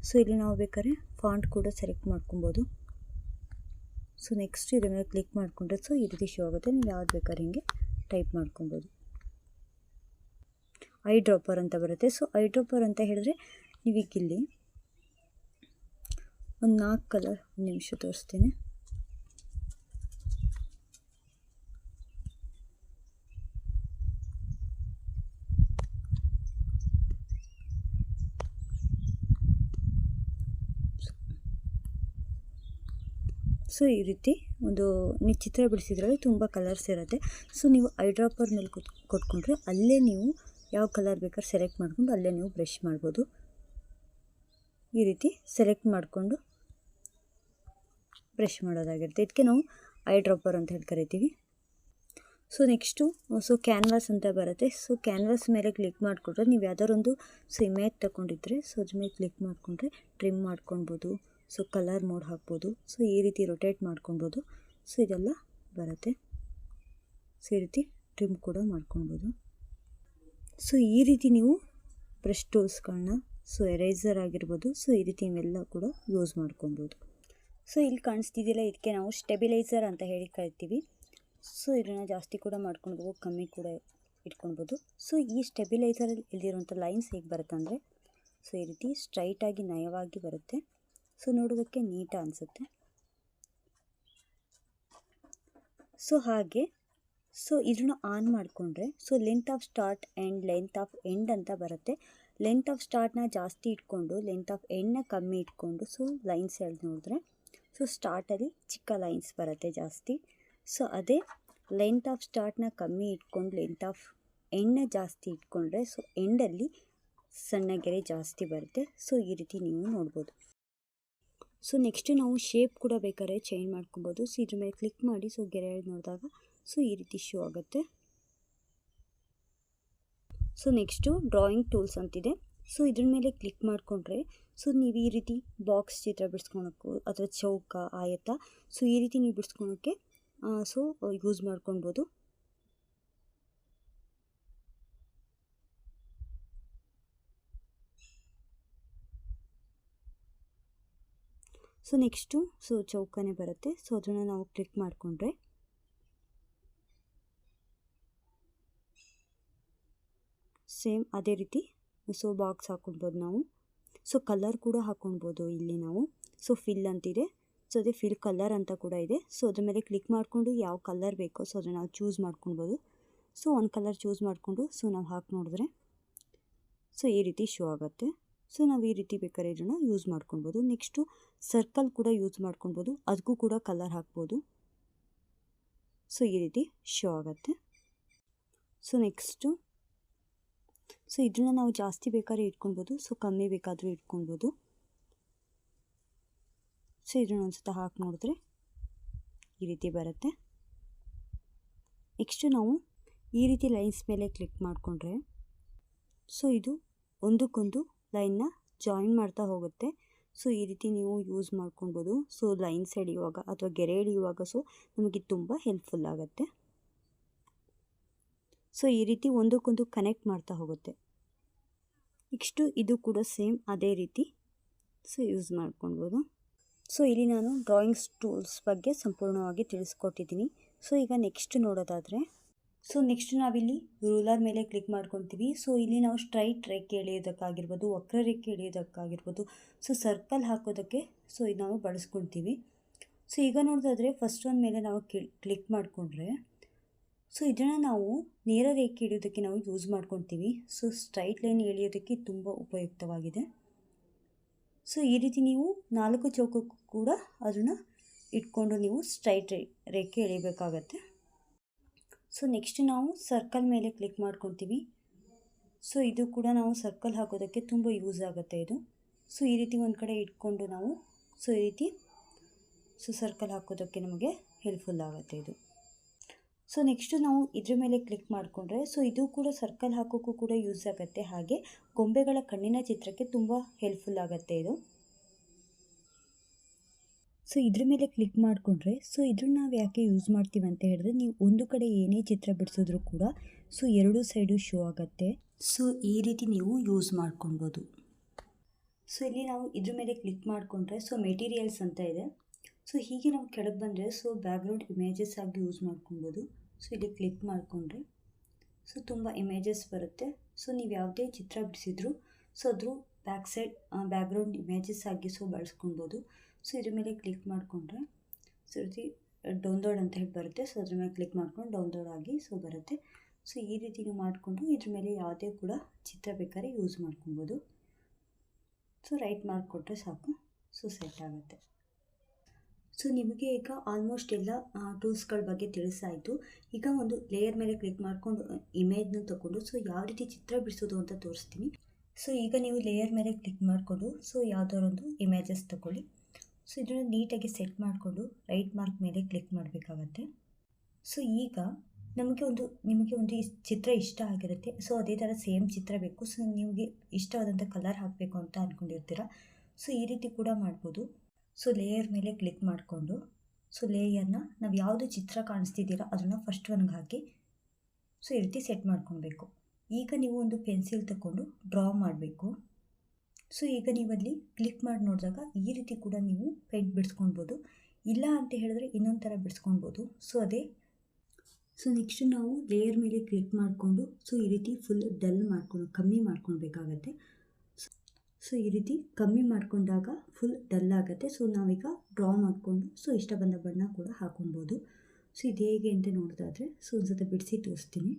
ಸೊ ಇಲ್ಲಿ ನಾವು ಬೇಕಾದ್ರೆ ಫಾಂಟ್ ಕೂಡ ಸೆಲೆಕ್ಟ್ ಮಾಡ್ಕೊಬೋದು. ಸೊ ನೆಕ್ಸ್ಟ್ ಇದ್ರ ಮೇಲೆ ಕ್ಲಿಕ್ ಮಾಡಿಕೊಂಡ್ರೆ ಸೊ ಈ ರೀತಿ ಶೋ ಆಗುತ್ತೆ. ನೀವು ಯಾವ್ದು ಬೇಕಾದ್ರೆ ಹಿಂಗೆ ಟೈಪ್ ಮಾಡ್ಕೊಬೋದು. ಐ ಡ್ರಾಪರ್ ಅಂತ ಬರುತ್ತೆ. ಸೊ ಐ ಡ್ರಾಪರ್ ಅಂತ ಹೇಳಿದ್ರೆ ನೀವೀಗಿಲ್ಲಿ ಒಂದು ನಾಲ್ಕು ಕಲರ್ ಒಂದು ನಿಮಿಷ ತೋರಿಸ್ತೀನಿ. ಸೊ ಈ ರೀತಿ ಒಂದು ನೀವು ಚಿತ್ರ ಬಿಡಿಸಿದ್ರಲ್ಲಿ ತುಂಬ ಕಲರ್ಸ್ ಇರುತ್ತೆ. ಸೊ ನೀವು ಐಡ್ರಾಪರ್ ಮೇಲೆ ಕೊಟ್, ಕೊಟ್ಕೊಂಡ್ರೆ ಅಲ್ಲೇ ನೀವು ಯಾವ ಕಲರ್ ಬೇಕಾದ್ರೆ ಸೆಲೆಕ್ಟ್ ಮಾಡಿಕೊಂಡು ಅಲ್ಲೇ ನೀವು ಬ್ರಷ್ ಮಾಡ್ಬೋದು. ಈ ರೀತಿ ಸೆಲೆಕ್ಟ್ ಮಾಡಿಕೊಂಡು ಬ್ರಷ್ ಮಾಡೋದಾಗಿರುತ್ತೆ. ಇದಕ್ಕೆ ನಾವು ಐ ಡ್ರಾಪರ್ ಅಂತ ಹೇಳಿ ಕರಿತೀವಿ. ಸೊ ನೆಕ್ಸ್ಟು, ಸೊ ಕ್ಯಾನ್ವಾಸ್ ಅಂತ ಬರುತ್ತೆ. ಸೊ ಕ್ಯಾನ್ವಾಸ್ ಮೇಲೆ ಕ್ಲಿಕ್ ಮಾಡಿಕೊಂಡ್ರೆ ನೀವು ಯಾವ್ದಾದ್ರು ಒಂದು ಸೊ ಇಮೇಜ್ ತಗೊಂಡಿದ್ರೆ ಸೊ ಅದ್ರ ಮೇಲೆ ಕ್ಲಿಕ್ ಮಾಡಿಕೊಂಡ್ರೆ ಟ್ರಿಮ್ ಮಾಡ್ಕೊಳ್ಬೋದು. ಸೊ ಕಲರ್ ಮೋಡ್ ಹಾಕ್ಬೋದು. ಸೊ ಈ ರೀತಿ ರೊಟೇಟ್ ಮಾಡ್ಕೊಬೋದು ಸೊ ಇದೆಲ್ಲ ಬರುತ್ತೆ. ಸೊ ಈ ರೀತಿ ಟ್ರಿಮ್ ಕೂಡ ಮಾಡ್ಕೊಬೋದು ಸೊ ಈ ರೀತಿ ನೀವು ಬ್ರಷ್ ಟೂಲ್ಸ್ಗಳನ್ನ ಸೊ ಎರೇಸರ್ ಆಗಿರ್ಬೋದು. ಸೊ ಈ ರೀತಿ ಇವೆಲ್ಲ ಕೂಡ ಯೂಸ್ ಮಾಡ್ಕೊಬೋದು ಸೊ ಇಲ್ಲಿ ಕಾಣಿಸ್ತಿದ್ದಿಲ್ಲ ಇದಕ್ಕೆ ನಾವು ಸ್ಟೆಬಿಲೈಸರ್ ಅಂತ ಹೇಳಿ ಕರಿತೀವಿ. ಸೊ ಇದನ್ನು ಜಾಸ್ತಿ ಕೂಡ ಮಾಡ್ಕೊಳ್ಬೋದು, ಕಮ್ಮಿ ಕೂಡ ಇಟ್ಕೊಳ್ಬೋದು. ಸೊ ಈ ಸ್ಟೆಬಿಲೈಸರಲ್ಲಿ ಇಲ್ಲಿರುವಂಥ ಲೈನ್ಸ್ ಹೇಗೆ ಬರುತ್ತೆ ಅಂದರೆ ಸೊ ಈ ರೀತಿ ಸ್ಟ್ರೈಟಾಗಿ ನಯವಾಗಿ ಬರುತ್ತೆ. ಸೊ ನೋಡೋದಕ್ಕೆ ನೀಟ ಅನಿಸುತ್ತೆ. ಸೊ ಹಾಗೆ, ಸೊ ಇದನ್ನು ಆನ್ ಮಾಡಿಕೊಂಡ್ರೆ, so length of start and length of end ಅಂತ ಬರುತ್ತೆ. ಲೆಂತ್ ಆಫ್ ಸ್ಟಾರ್ಟ್ನ ಜಾಸ್ತಿ ಇಟ್ಕೊಂಡು ಲೆಂತ್ ಆಫ್ ಎಂಡ್ನ ಕಮ್ಮಿ ಇಟ್ಕೊಂಡು, ಸೊ ಲೈನ್ಸ್ ಹೇಳಿ ನೋಡಿದ್ರೆ, ಸೊ ಸ್ಟಾರ್ಟಲ್ಲಿ ಚಿಕ್ಕ ಲೈನ್ಸ್ ಬರುತ್ತೆ ಜಾಸ್ತಿ. ಸೊ ಅದೇ ಲೆಂತ್ ಆಫ್ ಸ್ಟಾರ್ಟ್ನ ಕಮ್ಮಿ ಇಟ್ಕೊಂಡು ಲೆಂತ್ ಆಫ್ ಎಣ್ಣೆ ಜಾಸ್ತಿ ಇಟ್ಕೊಂಡ್ರೆ, ಸೊ ಎಂಡಲ್ಲಿ ಸಣ್ಣ ಗೆರೆ ಜಾಸ್ತಿ ಬರುತ್ತೆ. ಸೊ ಈ ರೀತಿ ನೀವು ನೋಡ್ಬೋದು. ಸೊ ನೆಕ್ಸ್ಟ್ ನಾವು ಶೇಪ್ ಕೂಡ ಬೇಕಾದ್ರೆ ಚೇಂಜ್ ಮಾಡ್ಕೊಬೋದು. ಸೊ ಇದ್ರ ಮೇಲೆ ಕ್ಲಿಕ್ ಮಾಡಿ ಸೊ ಗೆರೆ ನೋಡಿದಾಗ ಸೊ ಈ ರೀತಿ ಶೂ ಆಗುತ್ತೆ. ಸೊ ನೆಕ್ಸ್ಟು ಡ್ರಾಯಿಂಗ್ ಟೂಲ್ಸ್ ಅಂತಿದೆ. ಸೊ ಇದ್ರ ಮೇಲೆ ಕ್ಲಿಕ್ ಮಾಡಿಕೊಂಡ್ರೆ ಸೊ ನೀವು ಈ ರೀತಿ ಬಾಕ್ಸ್ ಚಿತ್ರ ಬಿಡಿಸ್ಕೊಳಕ್ಕೂ ಅಥವಾ ಚೌಕ, ಆಯತ ಸೊ ಈ ರೀತಿ ನೀವು ಬಿಡಿಸ್ಕೊಳಕ್ಕೆ ಸೊ ಯೂಸ್ ಮಾಡ್ಕೊಳ್ಬೋದು. ಸೊ ನೆಕ್ಸ್ಟು ಸೊ ಚೌಕನೇ ಬರುತ್ತೆ. ಸೊ ಅದನ್ನು ನಾವು ಕ್ಲಿಕ್ ಮಾಡಿಕೊಂಡ್ರೆ ಸೇಮ್ ಅದೇ ರೀತಿ ಸೊ ಬಾಕ್ಸ್ ಹಾಕೊಳ್ಬೋದು ನಾವು. ಸೊ ಕಲರ್ ಕೂಡ ಹಾಕೊಳ್ಬೋದು ಇಲ್ಲಿ ನಾವು. ಸೊ ಫಿಲ್ ಅಂತಿದೆ. ಸೊ ಅದೇ ಫಿಲ್ ಕಲರ್ ಅಂತ ಕೂಡ ಇದೆ. ಸೊ ಅದ್ರ ಮೇಲೆ ಕ್ಲಿಕ್ ಮಾಡಿಕೊಂಡು ಯಾವ ಕಲರ್ ಬೇಕೋ ಸೊ ಅದನ್ನು ನಾವು ಚೂಸ್ ಮಾಡ್ಕೊಳ್ಬೋದು. ಸೊ ಒಂದು ಕಲರ್ ಚೂಸ್ ಮಾಡಿಕೊಂಡು ಸೊ ನಾವು ಹಾಕಿ ನೋಡಿದ್ರೆ ಸೊ ಈ ರೀತಿ ಶೋ ಆಗುತ್ತೆ. ಸೊ, ನಾವು ಈ ರೀತಿ ಬೇಕಾದ್ರೆ ಇದನ್ನು ಯೂಸ್ ಮಾಡ್ಕೊಳ್ಬೋದು. ನೆಕ್ಸ್ಟು ಸರ್ಕಲ್ ಕೂಡ ಯೂಸ್ ಮಾಡ್ಕೊಳ್ಬೋದು. ಅದಕ್ಕೂ ಕೂಡ ಕಲರ್ ಹಾಕ್ಬೋದು. ಸೊ ಈ ರೀತಿ ಶೋ ಆಗುತ್ತೆ. ಸೊ ನೆಕ್ಸ್ಟು ಸೊ ಇದನ್ನ ನಾವು ಜಾಸ್ತಿ ಬೇಕಾದ್ರೆ ಇಟ್ಕೊಳ್ಬೋದು. ಸೊ ಕಮ್ಮಿ ಬೇಕಾದರೂ ಇಟ್ಕೊಳ್ಬೋದು. ಸೊ ಇದನ್ನ ಒಂದು ಸತ ಹಾಕಿ ನೋಡಿದ್ರೆ ಈ ರೀತಿ ಬರುತ್ತೆ. ನೆಕ್ಸ್ಟು ನಾವು ಈ ರೀತಿ ಲೈನ್ಸ್ ಮೇಲೆ ಕ್ಲಿಕ್ ಮಾಡಿಕೊಂಡ್ರೆ ಸೊ ಇದು ಒಂದಕ್ಕೊಂದು ಲೈನ್ನ ಜಾಯಿನ್ ಮಾಡ್ತಾ ಹೋಗುತ್ತೆ. ಸೊ, ಈ ರೀತಿ ನೀವು ಯೂಸ್ ಮಾಡ್ಕೊಬೋದು ಸೊ ಲೈನ್ಸ್ ಎಳೆಯುವಾಗ ಅಥವಾ ಗೆರೆ ಎಳೆಯುವಾಗ ಸೊ, ನಮಗೆ ತುಂಬ ಹೆಲ್ಪ್ಫುಲ್ ಆಗುತ್ತೆ. ಸೊ, ಈ ರೀತಿ ಒಂದಕ್ಕೊಂದು ಕನೆಕ್ಟ್ ಮಾಡ್ತಾ ಹೋಗುತ್ತೆ. ನೆಕ್ಸ್ಟು ಇದು ಕೂಡ ಸೇಮ್ ಅದೇ ರೀತಿ ಸೊ, ಯೂಸ್ ಮಾಡ್ಕೊಳ್ಬೋದು. ಸೊ, ಇಲ್ಲಿ ನಾನು ಡ್ರಾಯಿಂಗ್ಸ್ ಟೂಲ್ಸ್ ಬಗ್ಗೆ ಸಂಪೂರ್ಣವಾಗಿ ತಿಳಿಸ್ಕೊಟ್ಟಿದ್ದೀನಿ. ಸೊ, ಈಗ ನೆಕ್ಸ್ಟ್ ನೋಡೋದಾದರೆ ಸೊ ನೆಕ್ಸ್ಟ್ ನಾವಿಲ್ಲಿ ರೂಲರ್ ಮೇಲೆ ಕ್ಲಿಕ್ ಮಾಡ್ಕೊತೀವಿ. ಸೊ ಇಲ್ಲಿ ನಾವು ಸ್ಟ್ರೈಟ್ ರೇಖೆ ಎಳೆಯೋದಕ್ಕಾಗಿರ್ಬೋದು ವಕ್ರರೇಖೆ ಎಳೆಯೋದಕ್ಕಾಗಿರ್ಬೋದು ಸೊ ಸರ್ಕಲ್ ಹಾಕೋದಕ್ಕೆ ಸೊ ಇದು ನಾವು ಬಳಸ್ಕೊಳ್ತೀವಿ ಸೊ ಈಗ ನೋಡೋದಾದರೆ ಫಸ್ಟ್ ಒಂದು ಮೇಲೆ ನಾವು ಕ್ಲಿಕ್ ಮಾಡಿಕೊಂಡ್ರೆ ಸೊ ಇದನ್ನು ನಾವು ನೇರ ರೇಖೆ ಎಳೆಯೋದಕ್ಕೆ ನಾವು ಯೂಸ್ ಮಾಡ್ಕೊತೀವಿ. ಸೊ ಸ್ಟ್ರೈಟ್ ಲೈನ್ ಎಳೆಯೋದಕ್ಕೆ ತುಂಬ ಉಪಯುಕ್ತವಾಗಿದೆ. ಸೊ ಈ ರೀತಿ ನೀವು ನಾಲ್ಕು ಚೌಕಕ್ಕೂ ಕೂಡ ಅದನ್ನು ಇಟ್ಕೊಂಡು ನೀವು ಸ್ಟ್ರೈಟ್ ರೇಖೆ ಎಳಿಬೇಕಾಗತ್ತೆ. ಸೊ ನೆಕ್ಸ್ಟ್ ನಾವು ಸರ್ಕಲ್ ಮೇಲೆ ಕ್ಲಿಕ್ ಮಾಡ್ಕೊತೀವಿ ಸೊ ಇದು ಕೂಡ ನಾವು ಸರ್ಕಲ್ ಹಾಕೋದಕ್ಕೆ ತುಂಬ ಯೂಸ್ ಆಗುತ್ತೆ ಇದು. ಸೊ ಈ ರೀತಿ ಒಂದು ಕಡೆ ಇಟ್ಕೊಂಡು ನಾವು ಸೊ ಈ ರೀತಿ ಸೊ ಸರ್ಕಲ್ ಹಾಕೋದಕ್ಕೆ ನಮಗೆ ಹೆಲ್ಪ್ಫುಲ್ ಆಗುತ್ತೆ ಇದು. ಸೊ ನೆಕ್ಸ್ಟು ನಾವು ಇದ್ರ ಮೇಲೆ ಕ್ಲಿಕ್ ಮಾಡಿಕೊಂಡ್ರೆ ಸೊ ಇದು ಕೂಡ ಸರ್ಕಲ್ ಹಾಕೋಕ್ಕೂ ಕೂಡ ಯೂಸ್ ಆಗುತ್ತೆ. ಹಾಗೆ ಗೊಂಬೆಗಳ ಕಣ್ಣಿನ ಚಿತ್ರಕ್ಕೆ ತುಂಬ ಹೆಲ್ಪ್ಫುಲ್ ಆಗುತ್ತೆ ಇದು. ಸೊ ಇದ್ರ ಮೇಲೆ ಕ್ಲಿಕ್ ಮಾಡಿಕೊಂಡ್ರೆ ಸೊ ಇದನ್ನ ನಾವು ಯಾಕೆ ಯೂಸ್ ಮಾಡ್ತೀವಿ ಅಂತ ಹೇಳಿದ್ರೆ, ನೀವು ಒಂದು ಕಡೆ ಏನೇ ಚಿತ್ರ ಬಿಡಿಸಿದ್ರು ಕೂಡ ಸೊ ಎರಡೂ ಸೈಡು ಶೋ ಆಗುತ್ತೆ. ಸೊ ಈ ರೀತಿ ನೀವು ಯೂಸ್ ಮಾಡ್ಕೊಬೋದು ಸೊ ಇಲ್ಲಿ ನಾವು ಇದ್ರ ಮೇಲೆ ಕ್ಲಿಕ್ ಮಾಡಿಕೊಂಡ್ರೆ ಸೊ ಮೆಟೀರಿಯಲ್ಸ್ ಅಂತ ಇದೆ. ಸೊ ಹೀಗೆ ನಾವು ಕೆಳಗೆ ಬಂದರೆ ಸೊ ಬ್ಯಾಕ್ಗ್ರೌಂಡ್ ಇಮೇಜಸ್ ಆಗಿ ಯೂಸ್ ಮಾಡ್ಕೊಬೋದು ಸೊ ಇಲ್ಲಿ ಕ್ಲಿಕ್ ಮಾಡಿಕೊಂಡ್ರೆ ಸೊ ತುಂಬ ಇಮೇಜಸ್ ಬರುತ್ತೆ. ಸೊ ನೀವು ಯಾವುದೇ ಚಿತ್ರ ಬಿಡಿಸಿದ್ರು ಸೊ ಅದ್ರ ಬ್ಯಾಕ್ ಸೈಡ್ ಬ್ಯಾಕ್ಗ್ರೌಂಡ್ ಇಮೇಜಸ್ ಆಗಿ ಸೊ ಬಳಸ್ಕೊಳ್ಬೋದು. ಸೊ ಇದ್ರ ಮೇಲೆ ಕ್ಲಿಕ್ ಮಾಡಿಕೊಂಡ್ರೆ ಸೊ ಡೌನ್ಲೋಡ್ ಅಂತ ಹೇಳಿ ಬರುತ್ತೆ. ಸೊ ಅದ್ರ ಮೇಲೆ ಕ್ಲಿಕ್ ಮಾಡ್ಕೊಂಡು ಡೌನ್ಲೋಡ್ ಆಗಿ ಸೊ ಬರುತ್ತೆ. ಸೊ ಈ ರೀತಿ ನೀವು ಮಾಡಿಕೊಂಡು ಇದ್ರ ಮೇಲೆ ಯಾವುದೇ ಕೂಡ ಚಿತ್ರ ಬೇಕಾದ್ರೆ ಯೂಸ್ ಮಾಡ್ಕೊಬೋದು. ಸೊ ರೈಟ್ ಮಾಡಿಕೊಟ್ರೆ ಸಾಕು. ಸೊ ಸೆಟ್ ಆಗುತ್ತೆ. ಸೊ ನಿಮಗೆ ಈಗ ಆಲ್ಮೋಸ್ಟ್ ಎಲ್ಲ ಟೂಲ್ಸ್ಗಳ ಬಗ್ಗೆ ತಿಳಿಸಾಯಿತು ಈಗ ಒಂದು ಲೇಯರ್ ಮೇಲೆ ಕ್ಲಿಕ್ ಮಾಡಿಕೊಂಡು ಇಮೇಜ್ನ ತಗೊಂಡು ಸೊ ಯಾವ ರೀತಿ ಚಿತ್ರ ಬಿಡಿಸೋದು ಅಂತ ತೋರಿಸ್ತೀನಿ. ಸೊ ಈಗ ನೀವು ಲೇಯರ್ ಮೇಲೆ ಕ್ಲಿಕ್ ಮಾಡಿಕೊಂಡು ಸೊ ಯಾವುದಾರೊಂದು ಇಮೇಜಸ್ ತಗೊಳ್ಳಿ. ಸೊ ಇದನ್ನು ನೀಟಾಗಿ ಸೆಟ್ ಮಾಡಿಕೊಂಡು ರೈಟ್ ಮಾರ್ಕ್ ಮೇಲೆ ಕ್ಲಿಕ್ ಮಾಡಬೇಕಾಗತ್ತೆ. ಸೊ ಈಗ ನಮಗೆ ಒಂದು, ನಿಮಗೆ ಒಂದು ಚಿತ್ರ ಇಷ್ಟ ಆಗಿರುತ್ತೆ. ಸೊ ಅದೇ ಥರ ಸೇಮ್ ಚಿತ್ರ ಬೇಕು. ಸೊ ನಿಮಗೆ ಇಷ್ಟವಾದಂಥ ಕಲರ್ ಹಾಕಬೇಕು ಅಂತ ಅಂದ್ಕೊಂಡಿರ್ತೀರ ಸೊ ಈ ರೀತಿ ಕೂಡ ಮಾಡ್ಬೋದು. ಸೊ ಲೇಯರ್ ಮೇಲೆ ಕ್ಲಿಕ್ ಮಾಡಿಕೊಂಡು ಸೊ ಲೇಯರ್ನ ನಾವು ಯಾವುದು ಚಿತ್ರ ಕಾಣಿಸ್ತಿದ್ದೀರಾ ಅದನ್ನು ಫಸ್ಟ್ ಒನ್ಗೆ ಹಾಕಿ ಸೊ ಈ ರೀತಿ ಸೆಟ್ ಮಾಡ್ಕೊಳ್ಬೇಕು. ಈಗ ನೀವು ಒಂದು ಪೆನ್ಸಿಲ್ ತಗೊಂಡು ಡ್ರಾ ಮಾಡಬೇಕು. ಸೊ ಈಗ ನೀವಲ್ಲಿ ಕ್ಲಿಕ್ ಮಾಡಿ ನೋಡಿದಾಗ ಈ ರೀತಿ ಕೂಡ ನೀವು ಪೇಂಟ್ ಬಿಡಿಸ್ಕೊಳ್ಬೋದು ಇಲ್ಲ ಅಂತ ಹೇಳಿದ್ರೆ ಇನ್ನೊಂದು ಥರ ಬಿಡಿಸ್ಕೊಳ್ಬೋದು ಸೊ ಅದೇ. ಸೊ ನೆಕ್ಸ್ಟ್ ನಾವು ಲೇಯರ್ ಮೇಲೆ ಕ್ಲಿಕ್ ಮಾಡಿಕೊಂಡು ಸೊ ಈ ರೀತಿ ಫುಲ್ ಡಲ್ ಮಾಡ್ಕೊಂಡು, ಕಮ್ಮಿ ಮಾಡ್ಕೊಳ್ಬೇಕಾಗತ್ತೆ ಸೊ ಈ ರೀತಿ ಕಮ್ಮಿ ಮಾಡಿಕೊಂಡಾಗ ಫುಲ್ ಡಲ್ ಆಗುತ್ತೆ. ಸೊ ನಾವೀಗ ಡ್ರಾ ಮಾಡಿಕೊಂಡು ಸೊ ಇಷ್ಟ ಬಂದ ಬಣ್ಣ ಕೂಡ ಹಾಕೊಬೋದು ಸೊ ಇದು ಹೇಗೆ ಅಂತ ನೋಡೋದಾದರೆ ಸೊ ಒಂದು ಸತಿ ಬಿಡಿಸಿ ತೋರಿಸ್ತೀನಿ.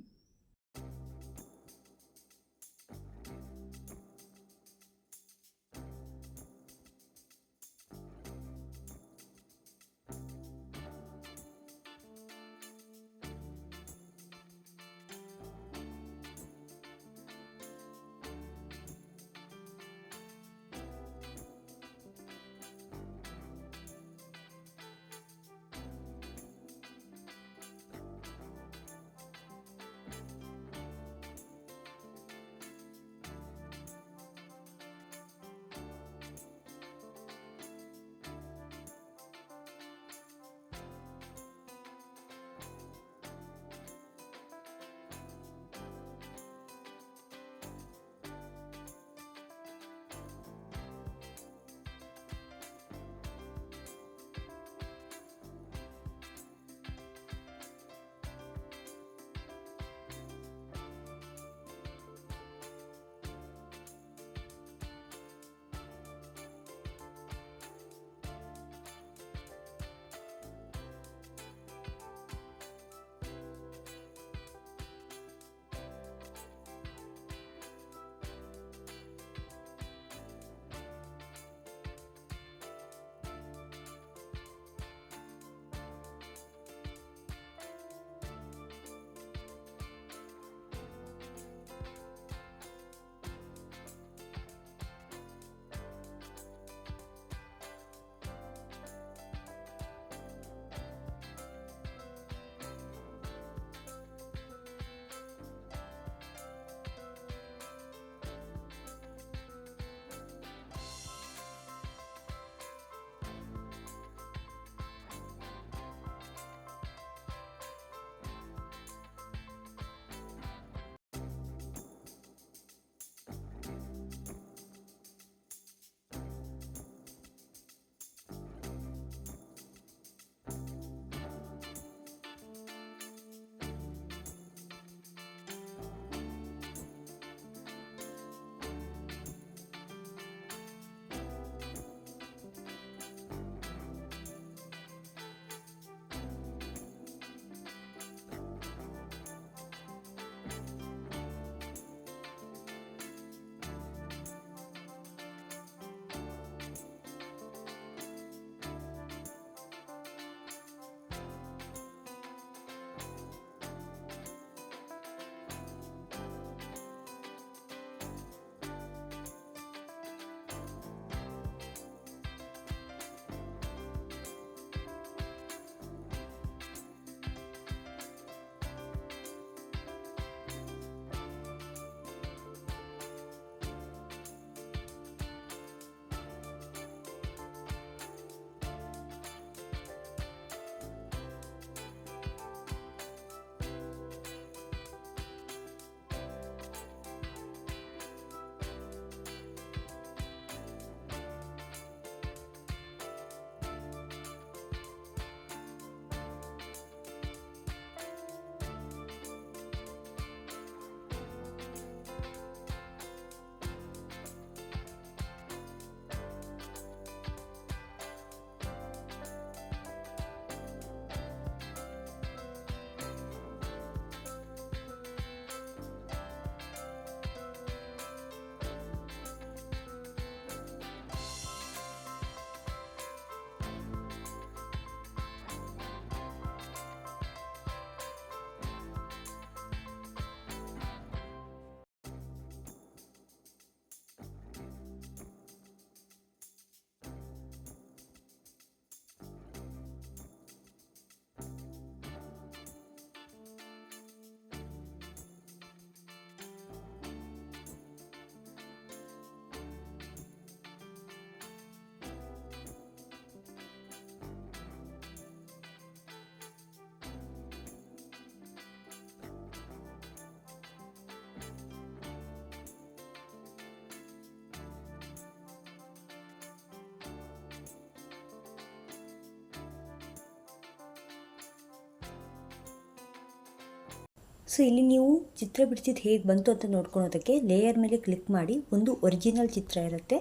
ಸೊ ಇಲ್ಲಿ ನೀವು ಚಿತ್ರ ಬಿಡಿಸಿದ್ದು ಹೇಗೆ ಬಂತು ಅಂತ ನೋಡ್ಕೊಳೋದಕ್ಕೆ ಲೇಯರ್ ಮೇಲೆ ಕ್ಲಿಕ್ ಮಾಡಿ ಒಂದು ಒರಿಜಿನಲ್ ಚಿತ್ರ ಇರುತ್ತೆ.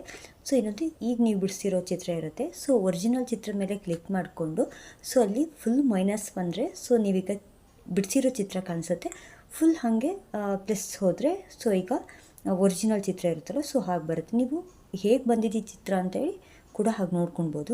ಸೊ ಇನ್ನೊಂದು ಈಗ ನೀವು ಬಿಡಿಸಿರೋ ಚಿತ್ರ ಇರುತ್ತೆ. ಸೊ ಒರಿಜಿನಲ್ ಚಿತ್ರ ಮೇಲೆ ಕ್ಲಿಕ್ ಮಾಡಿಕೊಂಡು ಸೊ ಅಲ್ಲಿ ಫುಲ್ ಮೈನಸ್ ಬಂದರೆ ಸೊ ನೀವೀಗ ಬಿಡಿಸಿರೋ ಚಿತ್ರ ಕಾಣಿಸುತ್ತೆ. ಫುಲ್ ಹಾಗೆ ಪ್ಲಸ್ ಹೋದರೆ ಸೊ ಈಗ ಒರಿಜಿನಲ್ ಚಿತ್ರ ಇರುತ್ತಲ್ಲ ಸೊ ಹಾಗೆ ಬರುತ್ತೆ. ನೀವು ಹೇಗೆ ಬಂದಿದ್ದೀ ಚಿತ್ರ ಅಂತೇಳಿ ಕೂಡ ಹಾಗೆ ನೋಡ್ಕೊಳ್ಬೋದು.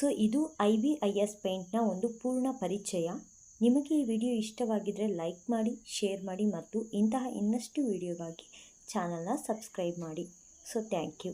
ಸೊ ಇದು ಐ ಬಿ ಐ ಎಸ್ ಪೇಂಟ್ನ ಒಂದು ಪೂರ್ಣ ಪರಿಚಯ. ನಿಮಗೆ ಈ ವಿಡಿಯೋ ಇಷ್ಟವಾಗಿದ್ದರೆ ಲೈಕ್ ಮಾಡಿ, ಶೇರ್ ಮಾಡಿ ಮತ್ತು ಇಂತಹ ಇನ್ನಷ್ಟು ವಿಡಿಯೋಗಾಗಿ ಚಾನಲ್ನ ಸಬ್ಸ್ಕ್ರೈಬ್ ಮಾಡಿ. So thank you.